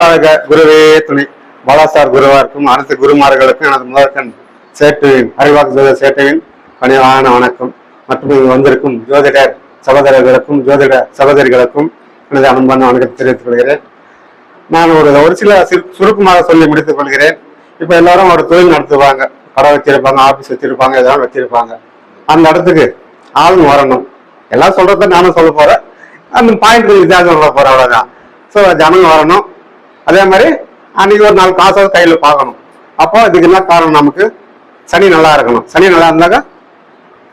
வாழ்க குருவே துணை பாலாசார் குருவாருக்கும் அனைத்து குருமார்களுக்கும் எனது முதற்கண் சேட்டுவின் அறிவாக்கு ஜோதிட சேட்டுவின் பணிவான வணக்கம். மற்றும் இங்கு வந்திருக்கும் ஜோதிடர் சகோதரர்களுக்கும் ஜோதிட சகோதரிகளுக்கும் எனது அன்பான வணக்கத்தை தெரிவித்துக் கொள்கிறேன். நான் ஒரு ஒரு சில சிறு- சுருக்கமாக சொல்லி முடித்துக் கொள்கிறேன். இப்போ எல்லாரும் ஒரு தொழில் நடத்துவாங்க. கடை வச்சிருப்பாங்க ஆபீஸ் வச்சிருப்பாங்க இதெல்லாம் வச்சிருப்பாங்க. அந்த இடத்துக்கு ஆளுங்க வரணும். எல்லாம் சொல்றத நானும் சொல்ல போறேன். அந்த பாயிண்ட் இதாக சொல்ல போறேன் அவ்வளோதான் ஸோ ஜனங்க வரணும். அதே மாதிரி அன்னைக்கு ஒரு நாலு காசாவது கையில பார்க்கணும். அப்போ இதுக்கு என்ன காரணம் நமக்கு? சனி நல்லா இருக்கணும். சனி நல்லா இருந்தாக்கா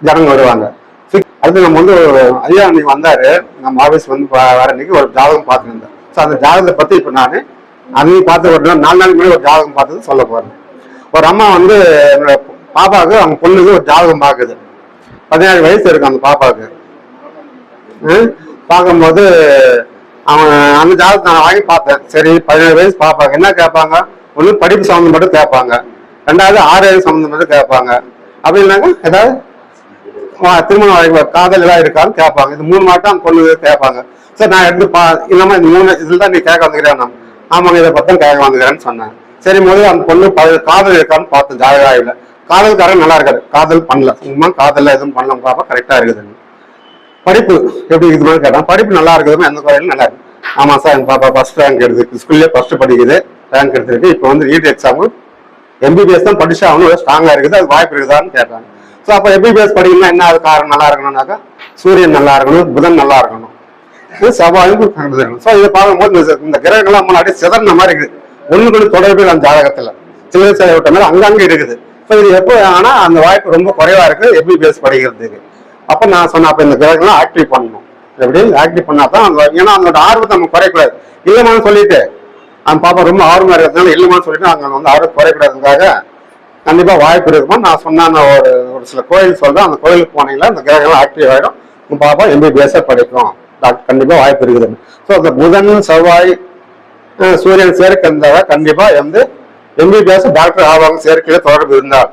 ஜனங்க வருவாங்க. சரி, அடுத்து நம்ம வந்து ஒரு ஐயா அன்னைக்கு வந்தாரு. நம்ம ஆஃபீஸ் வந்து வர அன்னைக்கு ஒரு ஜாதகம் பார்த்துருந்தேன் ஸோ அந்த ஜாதகத்தை பத்தி இப்போ நான் அன்னைக்கு பார்த்து ஒரு நாள் நாலு நாளைக்கு முன்னாடி ஒரு ஜாதகம் பார்த்தது சொல்ல போறேன். ஒரு அம்மா வந்து என்னோட பாப்பாவுக்கு அவங்க பொண்ணுக்கு ஒரு ஜாதகம் பார்க்குது. பதினேழு வயசு இருக்கு அந்த பாப்பாவுக்கு. பார்க்கும்போது அவன் அந்த ஜாதகத்தை நான் வாங்கி பார்த்தேன். சரி பதினேழு வயசு பார்ப்பாங்க. என்ன கேட்பாங்க? ஒன்று படிப்பு சம்மந்தம் மட்டும் கேட்பாங்க. ரெண்டாவது ஆரோக்கியம் சம்மந்தம் மட்டும் கேட்பாங்க. அப்படின்னாங்க ஏதாவது வா- திருமணம் காதல் எல்லாம் இருக்கான்னு கேட்பாங்க. இது மூணு மாட்டம் பொண்ணு கேட்பாங்க. சரி நான் எடுத்து பா இல்லாம இந்த மூணு இதில் தான் நீ கேட்க வந்துக்கிறேன் நான். ஆமாங்க இதை பக்கம் கேட்க வந்துக்கிறேன்னு சொன்னேன். சரி முதல்ல அந்த பொண்ணு காதல் இருக்கான்னு பார்த்தேன் ஜாதக ஆய்வுல. காதல்காரன் நல்லா இருக்காது காதல் பண்ணல. சும்மா காதலில் எதுவும் பண்ணலாம் பாப்பா கரெக்டாக இருக்குதுன்னு படிப்பு எப்படி இது மாதிரி கேட்டான் படிப்பு நல்லா இருக்குதுமா எந்த குறையிலும் நல்லா இருக்கு ஆமா சார் எங்கள் பாப்பா ஃபர்ஸ்ட் ரேங்க் எடுத்து ஸ்கூல்லே ஃபர்ஸ்ட் படிக்குது ரேங்க் எடுத்துருக்கு. இப்போ வந்து நீட் எக்ஸாமு எம்பிபிஎஸ் தான் படிச்சா அவனு ஸ்ட்ராங்காக இருக்குது அது வாய்ப்பு இருக்குதான்னு கேட்டாங்க. ஸோ அப்போ எம்பிபிஎஸ் படிக்கணும்னா என்ன? அது காரணம் நல்லா இருக்கணும்னாக்கா சூரியன் நல்லா இருக்கணும் புதன் நல்லா இருக்கணும். இது செவ்வாயும் ஸோ இதை பார்க்கும்போது இந்த- கிரகங்கள்லாம் முன்னாடி சிதறின மாதிரி இருக்குது. ஒன்று ஒண்ணு தொடர்பு அந்த ஜாதகத்தில். சிவசேவை விட்ட மாதிரி அங்கங்கே இருக்குது. ஸோ இது எப்போ ஆனால் அந்த வாய்ப்பு ரொம்ப குறைவாக இருக்குது எம்பிபிஎஸ் படிக்கிறதுக்கு. அப்ப நான் சொன்னேன் அப்ப இந்த கிரகங்கள்லாம் ஆக்டிவ் பண்ணணும். எப்படி? ஆக்டிவ் பண்ணால் தான் அந்த ஏன்னா அவங்களோட ஆர்வத்தை நம்ம குறையக்கூடாது இல்லைமான்னு சொல்லிட்டு அந்த பாப்பா ரொம்ப ஆர்வமா இருக்கிறதுனால இல்லைமான்னு சொல்லிட்டு அங்க வந்து ஆர்வம் குறைக்கூடாதுக்காக கண்டிப்பா வாய்ப்பு இருக்குமா? நான் சொன்ன ஒரு ஒரு சில கோயில் சொல்றேன் அந்த கோயிலுக்கு போனீங்கன்னா அந்த கிரகங்கள் ஆக்டிவ் ஆகிடும் உங்க பாப்பா எம்பிபிஎஸ் படிக்கும். டாக்டர் கண்டிப்பா வாய்ப்பு இருக்குது. ஸோ அந்த புதன் செவ்வாய் சூரியன் சேர்க்கை இருந்தா கண்டிப்பா வந்து எம்பிபிஎஸ் டாக்டர் ஆவாங்க சேர்க்கையில தொடர்பு இருந்தால்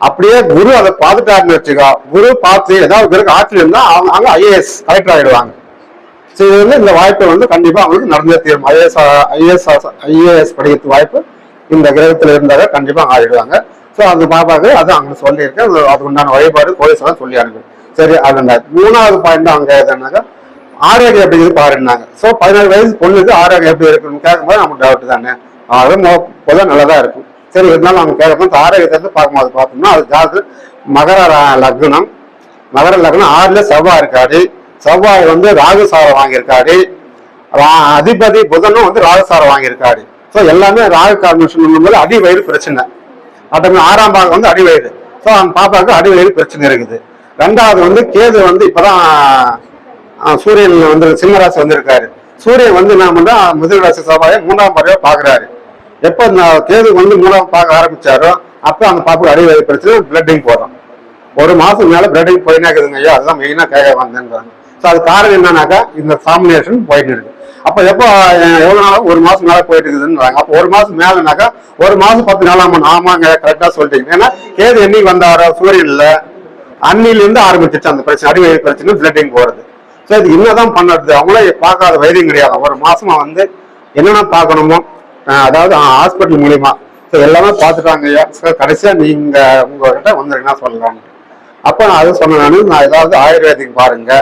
அப்படியே குரு அதை பார்த்துட்டாருன்னு வச்சுக்கோ குரு பார்த்து ஏதாவது பேருக்கு ஆற்றல் இருந்தா அவங்க அவங்க ஐஏஎஸ் கலெக்டர் ஆயிடுவாங்க. ஸோ இது வந்து இந்த வாய்ப்பு வந்து கண்டிப்பா அவங்களுக்கு நடந்தே தீரும். ஐஏஎஸ் ஐஏஎஸ் ஐஏஎஸ் படிக்கிறது வாய்ப்பு இந்த கிரகத்துல இருந்தாக கண்டிப்பா அவங்க ஆயிடுவாங்க ஸோ அந்த பாப்பாக்கு அது அவங்க சொல்லியிருக்கேன் அது- அதுக்கு உண்டான வழிபாடு கோயில் சொல்லி அனுப்பு சரி அது மூணாவது பாயிண்ட் அவங்க எதுனாக்கா ஆரோக்கியம் எப்படி இருக்கு பாருன்னாங்க. ஸோ பதினாறு வயசு பொண்ணுக்கு ஆரோக்கியம் எப்படி இருக்குன்னு கேட்கும்போது நமக்கு டவுட் தானே. அதுவும் பொதுவாக நல்லா தான் இருக்கும். சரி இருந்தாலும் அவங்க கேட்கணும் ஆரோக்கியத்தை வந்து பார்க்கும்போது பார்த்தோம்னா அது ஜாது மகர லக்னம். மகர லக்னம் ஆறுல செவ்வாய் இருக்காரு. செவ்வாய் வந்து ராகுசாரம் வாங்கியிருக்காரு. அதிபதி புதனும் வந்து ராகுசாரம் வாங்கியிருக்காரு. ஸோ எல்லாமே ராகு காம்பினேஷன் போது அடி வயிறு பிரச்சனை. அப்படி ஆறாம் பாகம் வந்து அடிவயிறு ஸோ அந்த பாப்பாவுக்கு அடி வயிறு பிரச்சனை இருக்குது. ரெண்டாவது வந்து கேது வந்து இப்பதான் சூரியன் வந்து சிம்மராசி வந்திருக்காரு. சூரியன் வந்து என்ன பண்றா முதல் ராசி செவ்வாயை மூணாம் பறவை பாக்குறாரு எப்போ இந்த கேது வந்து மூலம் பார்க்க ஆரம்பிச்சாரோ அப்போ அந்த பாப்புக்கு அடி பிரச்சனை பிளட்டிங் போடுறோம். ஒரு மாதத்துக்கு மேலே பிளட்டிங் போயினே இருக்குதுங்க ஐயா. அதுதான் மெயினாக கேட்க வந்தேன்றாங்க. ஸோ அது காரணம் என்னன்னாக்கா இந்த காம்பினேஷன் போயிட்டு இருக்கு. அப்போ எப்போ எவ்வளோ நாள் ஒரு மாதம் மேலே போயிட்டு இருக்குதுன்றாங்க. அப்போ ஒரு மாதம் மேலேனாக்கா ஒரு மாதம் பத்து நாள் நாமாங்க ஆமாங்க கரெக்டா சொல்லிட்டீங்க. ஏன்னா கேது என்னைக்கு வந்தாரோ சூரியனில் அன்னில ஆரம்பிச்சிச்சு அந்த பிரச்சனை. அடிவயிறு பிரச்சனை பிளட்டிங் போகிறது ஸோ இது என்னதான் பண்ணுறது? அவங்களே பார்க்காத வைத்தியம் கிடையாது. ஒரு மாசமா வந்து என்னென்ன பார்க்கணுமோ அதாவது ஹாஸ்பிட்டல் மூலியமா. ஸோ எல்லாமே பார்த்துட்டாங்க ஐயா. ஸோ கடைசியா நீங்க உங்ககிட்ட வந்துருங்கன்னா சொல்லலாம்னு அப்போ நான் அது சொன்னேன் நான் ஏதாவது ஆயுர்வேதிக் பாருங்க.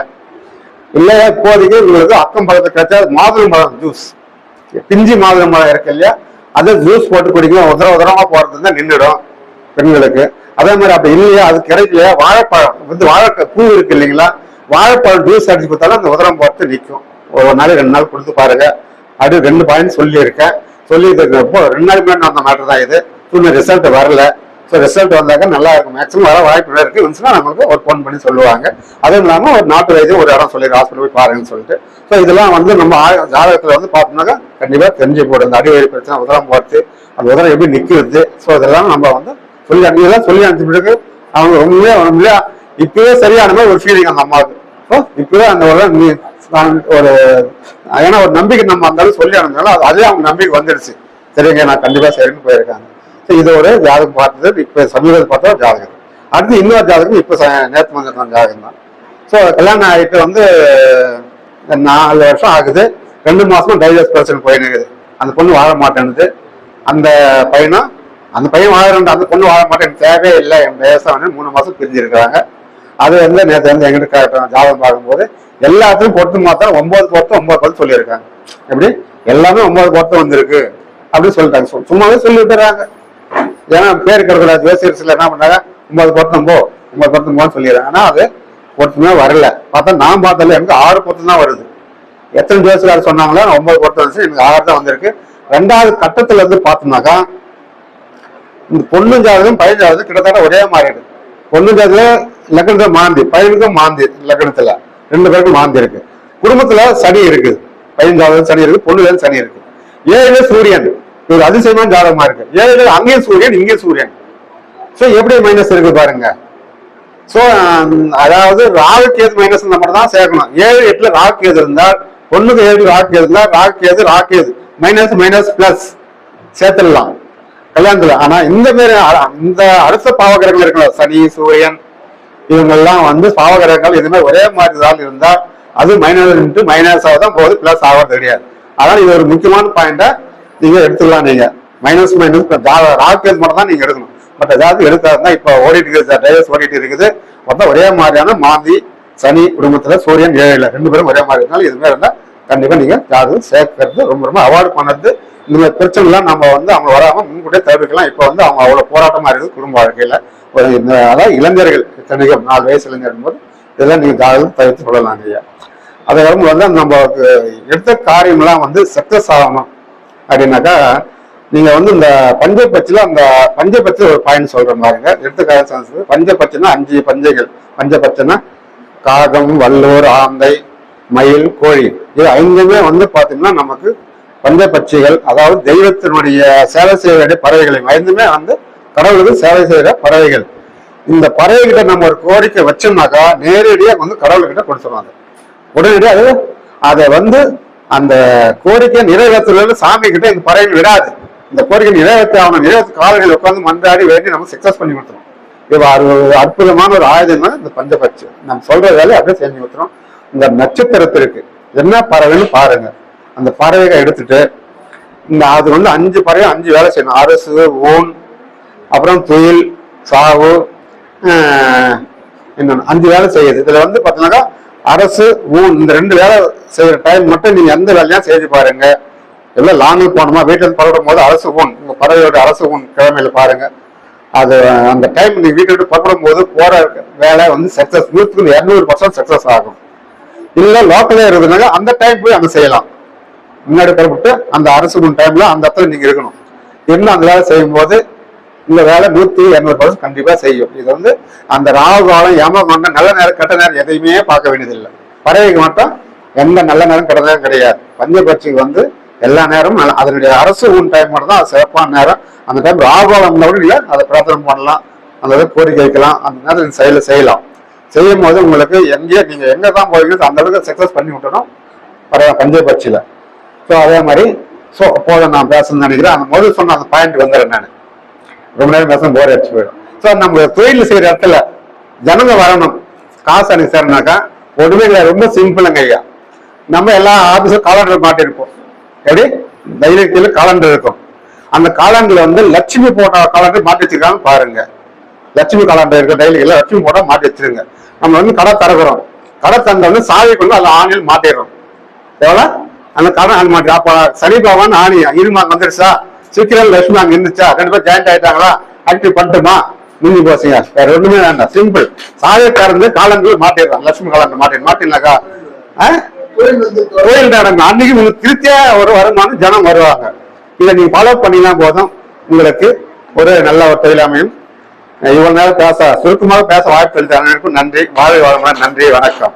இல்லையா இப்போதைக்கு உங்களுக்கு அக்கம் பழத்தை கிடைச்சா மாதுளை பழம் ஜூஸ் பிஞ்சி மாதுளை பழம் இருக்கு இல்லையா? அதை ஜூஸ் போட்டு குடிங்க உதர உதரமாக போகிறது தான் நின்றுடும் பெண்களுக்கு. அதே மாதிரி அப்படி இல்லையா? அது கிடைக்கலையா வாழைப்பழம் வந்து வாழை பூ இருக்கு இல்லைங்களா? வாழைப்பழம் ஜூஸ் அடிச்சு கொடுத்தாலும் அந்த உதரம் போகிறது நிற்கும் ஒரு நாளைக்கு ரெண்டு நாள் கொடுத்து பாருங்க. அது ரெண்டு பாயிண்ட் சொல்லியிருக்கேன். சொல்லி இப்போ ரெண்டு நாள் முன்னாடி நடந்த மேட்டர் தான் இது. இன்னும் ரிசல்ட் வரல. ஸோ ரிசல்ட் வந்தாக்க நல்லா இருக்கும். மேக்ஸிமம் வர வாய்ப்பு இருக்கு. இருந்துச்சுன்னா நம்மளுக்கு ஒரு ஃபோன் பண்ணி சொல்லுவாங்க. அதுவும் இல்லாமல் ஒரு நாட்டு வைத்தியம் ஒரு இடம் சொல்லி ஹாஸ்பிட்டல் போய் பாருங்கன்னு சொல்லிட்டு. ஸோ இதெல்லாம் வந்து நம்ம ஜாதகத்தில் வந்து பார்த்தோம்னாக்கா கண்டிப்பாக தெரிஞ்சு போடும். இந்த அடிவயிறு பிரச்சனை உதரம் போடுறது அந்த உதரம் எப்படி நிற்கிறது ஸோ இதெல்லாம் நம்ம வந்து சொல்லி இதெல்லாம் சொல்லி அனுப்பிச்ச பிறகு அவங்க உண்மையாக உண்மையாக இப்பவே சரியான மாதிரி ஒரு ஃபீலிங் அந்த அம்மாவுக்கு. ஸோ இப்பவே அந்த ஒரு நீ ஒரு ஏன்னா ஒரு நம்பிக்கை நம்ம அந்த சொல்லி அனுப்பினாலும் அது அதே அவங்க நம்பிக்கை வந்துடுச்சு சரிங்க நான் கண்டிப்பாக சரின்னு போயிருக்காங்க. ஸோ இது ஒரு ஜாதகம் பார்த்தது இப்போ சமீபத்தில் பார்த்தா ஜாதகம். அடுத்து இன்னொரு ஜாதகம் இப்போ நேற்று வந்திருந்த ஜாதகம் தான். ஸோ கல்யாணம் ஆகிட்டு வந்து நாலு வருஷம் ஆகுது. ரெண்டு மாசமா டைவர்ஸ் பிரச்சனை போயிருக்குது இருக்குது. அந்த பொண்ணு வாழ மாட்டேன்னுது. அந்த பையனும் அந்த பையன் வாழறன்ற அந்த பொண்ணு வாழ மாட்டேன் தேவையே இல்லை என் பேச மூணு மாசம் பிரிஞ்சிருக்கிறாங்க. அது வந்து நேற்று வந்து எங்கிட்ட ஜாதகம் பார்க்கும்போது. எல்லாத்தையும் பொருத்து மாத்திரம் ஒன்பது பொருத்தம் ஒன்பது பொருத்தம் சொல்லியிருக்காங்க. எப்படி? எல்லாமே ஒன்பது பொருத்தம் வந்திருக்கு அப்படின்னு சொல்லிட்டாங்க. சு- சும்மாவே சொல்லி விட்டுறாங்க. ஏன்னா பேர் கிடக்கூடாது ஜோசியர்ஸ்ல என்ன பண்ணாங்க? ஒன்பது பொருத்தம் போ ஒன்பது பொருத்தம் போன்னு சொல்லிடுறாங்க. ஆனா அது பொருத்தமே வரல. பார்த்தா நான் பார்த்தால எனக்கு ஆறு பொருத்தம் தான் வருது. எத்தனை ஜோசியர் சொன்னாங்களோ ஒன்பது பொருத்தம் வந்துச்சு எனக்கு ஆறு தான் வந்திருக்கு. ரெண்டாவது கட்டத்துல இருந்து பார்த்தோம்னாக்கா இந்த பொண்ணு ஜாதகம் பையன் ஜாதகம் கிட்டத்தட்ட ஒரே மாறிடுது பொண்ணு ஜாதகம் லக்னத்தை மாந்தி பையனுக்கும் மாந்தி லக்னத்துல. ரெண்டு பேருக்கும் மாந்தி இருக்கு. குடும்பத்துல சனி இருக்கு. பையன் ஜாதகம் சனி இருக்கு பொண்ணுல சனி இருக்கு. ஏழு சூரியன். இது ஒரு அதிசயமான ஜாதகமா இருக்கு. ஏழு அங்கேயும் சூரியன் இங்கேயும் சூரியன். சோ எப்படி மைனஸ் இருக்கு பாருங்க. சோ அதாவது ராகு கேது மைனஸ் மட்டும் தான் சேர்க்கணும். ஏழு எட்டுல ராகு கேது இருந்தால் ஒண்ணுக்கு ஏழு ராகு கேது இருந்தால் Rahu Ketu Rahu Ketu. Minus minus plus சேர்த்துடலாம். கல்யாணத்துல. ஆனா இந்த மாதிரி அ- இந்த அடுத்த பாவகிரகங்கள் இருக்கல சனி சூரியன் இவங்கெல்லாம் வந்து பாவகிரகங்கள் எதுவுமே ஒரே மாதிரி தான் இருந்தால் அது மைனஸ் இன்ட்டு மைனஸ் தான் போகுது பிளஸ் ஆகிறது கிடையாது. அதனால இது ஒரு முக்கியமான பாயிண்டா நீங்க எடுத்துக்கலாம் நீங்க. மைனஸ் மைனஸ் ராக்கெட் மட்டும் தான் நீங்க எடுக்கணும். பட் ஏதாவது எடுத்தாருன்னா இப்ப ஓடிட்டு இருக்குது டைவர்ஸ் ஓடிட்டு இருக்குது. மொத்தம் ஒரே மாதிரியான மாந்தி சனி குடும்பத்துல சூரியன் ஏழையில் ரெண்டு பேரும் ஒரே மாதிரி இருந்தாலும் எதுவுமே இருந்தால் கண்டிப்பா நீங்க ஜாதகம் சேர்க்கறது ரொம்ப ரொம்ப அவாய்ட் பண்ணது. இந்த மாதிரி பிரச்சனைலாம் நம்ம வந்து அவங்க வராமல் முன்கூட்டியே தவிர்க்கலாம். இப்போ வந்து அவங்க அவ்வளோ போராட்டமாக இருக்குது குடும்ப வாழ்க்கையில். அதான் இளைஞர்கள் இத்தனைக்கும் நாலு வயசு இளைஞர் போது இதெல்லாம் நீங்கள் தாராளம் தவிர்த்து கொள்ளலாம் ஐயா. அதை வந்து நம்ம எடுத்த காரியம்லாம் வந்து சக்சஸ் ஆகணும் அப்படின்னாக்கா நீங்க வந்து இந்த பஞ்சபட்சில அந்த பஞ்சபட்சி ஒரு பாயிண்ட் சொல்ற எடுத்த எடுத்துக்காக பஞ்சபட்சம்னா அஞ்சு பஞ்சைகள். பஞ்சபட்சம்னா காகம் வல்லூர் ஆந்தை மயில் கோழி. இது ஐந்துமே வந்து பார்த்தீங்கன்னா நமக்கு பஞ்சபட்சிகள் அதாவது தெய்வத்தினுடைய சேவை செய்ய வேண்டிய பறவைகளையும் ஐந்துமே வந்து கடவுளுக்கு சேவை செய்யற பறவைகள். இந்த பறவைகிட்ட நம்ம ஒரு கோரிக்கை வச்சோம்னாக்கா நேரடியாக வந்து கடவுள்கிட்ட கொடுத்துருவாங்க உடனடியாக அது அதை வந்து அந்த கோரிக்கை நிறைவேற்றுறது சாமி கிட்ட இந்த பறவைகள் விடாது. இந்த கோரிக்கை நிறைவேற்ற அவனை நிறைவேற்ற காலங்களில் உட்காந்து மன்றாடி வேண்டி நம்ம சக்சஸ் பண்ணி கொடுத்துரும் இது ஒரு அற்புதமான ஒரு ஆயுதம் தான் இந்த பஞ்சபட்சம். நம்ம சொல்ற வேலையை அப்படியே செஞ்சு கொடுத்துரும் இந்த நட்சத்திரத்திற்கு என்ன பறவைன்னு பாருங்க. அந்த பறவைகளை எடுத்துட்டு இந்த அது வந்து அஞ்சு பறவை அஞ்சு வேலை செய்யணும். அரசு ஓன் அப்புறம் துயில் சாவு ஆஹ், அஞ்சு வேலை செய்யுது. இதில் வந்து பார்த்தீங்கன்னாக்கா அரசு ஊன் இந்த ரெண்டு வேலை செய்கிற டைம் மட்டும் நீங்கள் எந்த வேலையாக செய்து பாருங்க. எல்லாம் லாங்கில் போகணுமா வீட்டில் பரவிடும் போது அரசு ஊன் உங்கள் பறவையோட அரசு ஊன் கிழமையில பாருங்க. அது அந்த டைம் நீங்கள் வீட்டை விட்டு புறப்படும் போது போகிற வேலை வந்து சக்ஸஸ் நூற்றுக்கு இரநூறு பர்சன்ட் சக்ஸஸ் ஆகும். இல்லை லோக்கலே இருந்ததுனால அந்த டைம் போய் அங்கே செய்யலாம். முன்னாடி புறப்பட்டு அந்த அரசு ஊன் டைமில் அந்த இடத்துல நீங்கள் இருக்கணும். இன்னும் அந்த வேலை செய்யும் போது இந்த வேலை நூத்தி இரநூறு பர்சன்ட் கண்டிப்பா செய்யும். இது வந்து அந்த ராகு காலம் ஏம காலம் நல்ல நேரம் கெட்ட நேரம் எதையுமே பார்க்க வேண்டியதில்லை. பறவைக்கு மட்டும் எந்த நல்ல நேரம் கெட்ட நேரம் கிடையாது. பஞ்சபட்சிக்கு வந்து எல்லா நேரமும் அதனுடைய அரசு உன் டைம் மட்டும் தான் அது சிறப்பான நேரம். அந்த டைம் ராகுகாலம் கூட இல்லை அதை பிரார்த்தனை பண்ணலாம். அந்த இதை கோரிக்கை வைக்கலாம். அந்த நேரத்தில் செயல செய்யலாம். செய்யும் போது உங்களுக்கு எங்கே நீங்க எங்க தான் போகிறீங்களோ அந்த அளவுக்கு சக்சஸ் பண்ணி விட்டணும் பரவாயில்ல பஞ்சபட்சியில ஸோ அதே மாதிரி ஸோ போதும் நான் பேசணும்னு நினைக்கிறேன். அந்த முதல் சொன்ன அந்த பாயிண்ட் வந்துடுறேன் நான். ரொம்ப நேரம் பேச போர் அடிச்சு போயிடும். ஸோ நம்ம தொழில் செய்யற இடத்துல ஜனங்க வரணும். காசு அனுப்பி சேரனாக்கா ஒண்ணுமே கிடையாது. ரொம்ப சிம்பிளுங்க ஐயா. நம்ம எல்லா ஆபீஸும் காலண்டர் மாட்டிருப்போம். எப்படி? தைரியத்தில் காலண்டர் இருக்கும். அந்த காலண்டர்ல வந்து லட்சுமி போட்ட காலண்டர் மாட்டி வச்சிருக்காங்க பாருங்க. லட்சுமி காலண்டர் இருக்க டைலிகள் லட்சுமி போட்டா மாட்டி வச்சிருங்க. நம்ம வந்து கடை திறக்கிறோம். கடை தந்த வந்து சாவி கொண்டு அதில் ஆணில் மாட்டிடுறோம். எவ்வளோ அந்த கடை அது மாட்டி அப்போ சனி பகவான் ஆணி இருமா வந்துருச்சா? சீக்கிரம் லட்சுமி அங்க இருந்துச்சா? ரெண்டு பேரும் ஆயிட்டாங்களா? ஆக்டிவ் பண்ணட்டுமா? முடிஞ்சு போச்சுங்க வேற ஒண்ணுமே வேண்டாம். சிம்பிள் சாயை திறந்து காலங்கள் மாட்டிடுறான் லட்சுமி காலங்கள் மாட்டி மாட்டினாக்கா கோயில் நடங்க. அன்னைக்கு உங்களுக்கு திருப்தியா ஒரு வருமானம் ஜனம் வருவாங்க. இதை நீங்க ஃபாலோ பண்ணினா போதும். உங்களுக்கு ஒரு நல்ல ஒரு தொழில் அமையும். இவ்வளவு நேரம் பேச சுருக்கமாக பேச வாய்ப்பு அளித்த அனைவருக்கும் நன்றி. வாழ்வை வளமுடன். நன்றி. வணக்கம்.